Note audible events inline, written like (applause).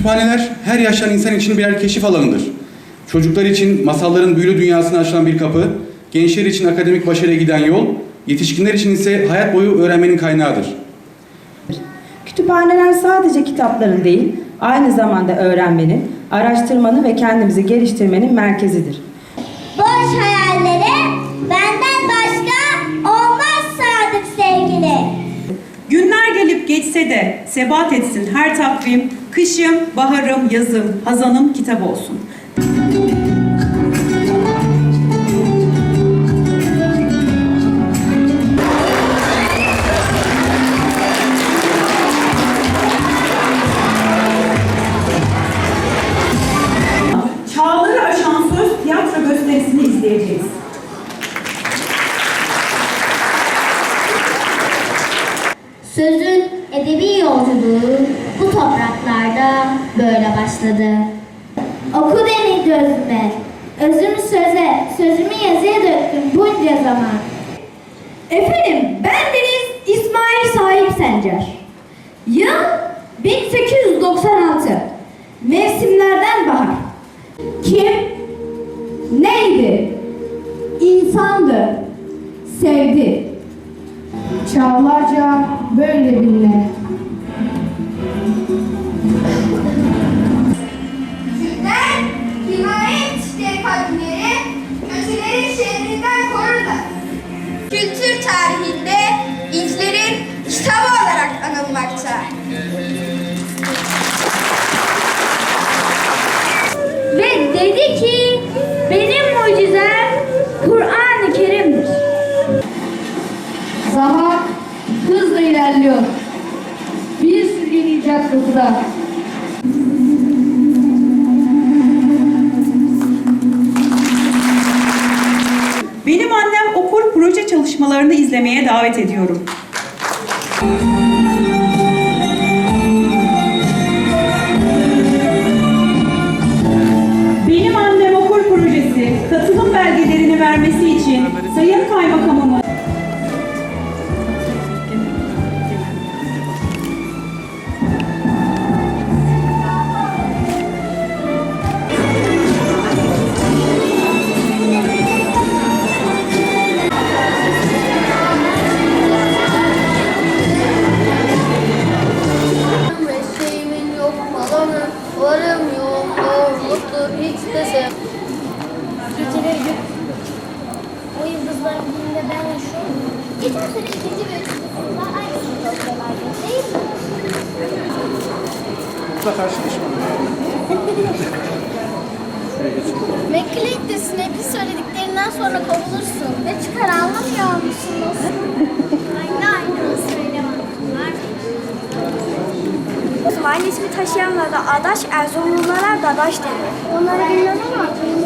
Kütüphaneler her yaşayan insan için birer keşif alanıdır. Çocuklar için masalların büyülü dünyasına açılan bir kapı, gençler için akademik başarıya giden yol, yetişkinler için ise hayat boyu öğrenmenin kaynağıdır. Kütüphaneler sadece kitapların değil, aynı zamanda öğrenmenin, araştırmanın ve kendimizi geliştirmenin merkezidir. Boş hayallere benden başka olmaz Sadık sevgili. Günler gelip geçse de sebat etsin her takvim, kışım, baharım, yazım, hazanım kitap olsun. Çağları aşan söz gösterisini izleyeceğiz. Sözün edebi yolculuğu bu topraklarda böyle başladı. Oku denildi özüme, özümü söze, sözümü yazıya döktüm bunca zaman. Efendim, ben Deniz İsmail Sahip Sencer. Yıl 1896. Mevsimlerden bahar. Kim? Neydi? İnsandı. Sevdi. Çağlarca böyle biliner. Türkler himayet kadınları kötülerin şerrinden korurlar. Kültür tarihinde İncil'in kitabı olarak anılmakta. Ve dedi ki benim mucizem Kur'an-ı ilerliyor. Bir sürü kapıda. Benim annem okul proje çalışmalarını izlemeye davet ediyorum. Benim annem okul projesi katılım belgelerini vermesi için Sayın Kaymakamımı varım yoğunluğum, mutlu hiç desem. Geceleri gök. O yıldızlar gününde ben yaşıyorum. Geçen sene ikinci ve üçüncü sınıflar aynı sınıfta okuyorlardı. Değil mi? Meklik bir söylediklerinden sonra kovulursun. Ne çıkar anlamıyor musunuz? (laughs) Aynı aynı söylemem. Aynı ismi taşıyanlara da adaş, Erzurumlulara dadaş denir. Onları bilmem ama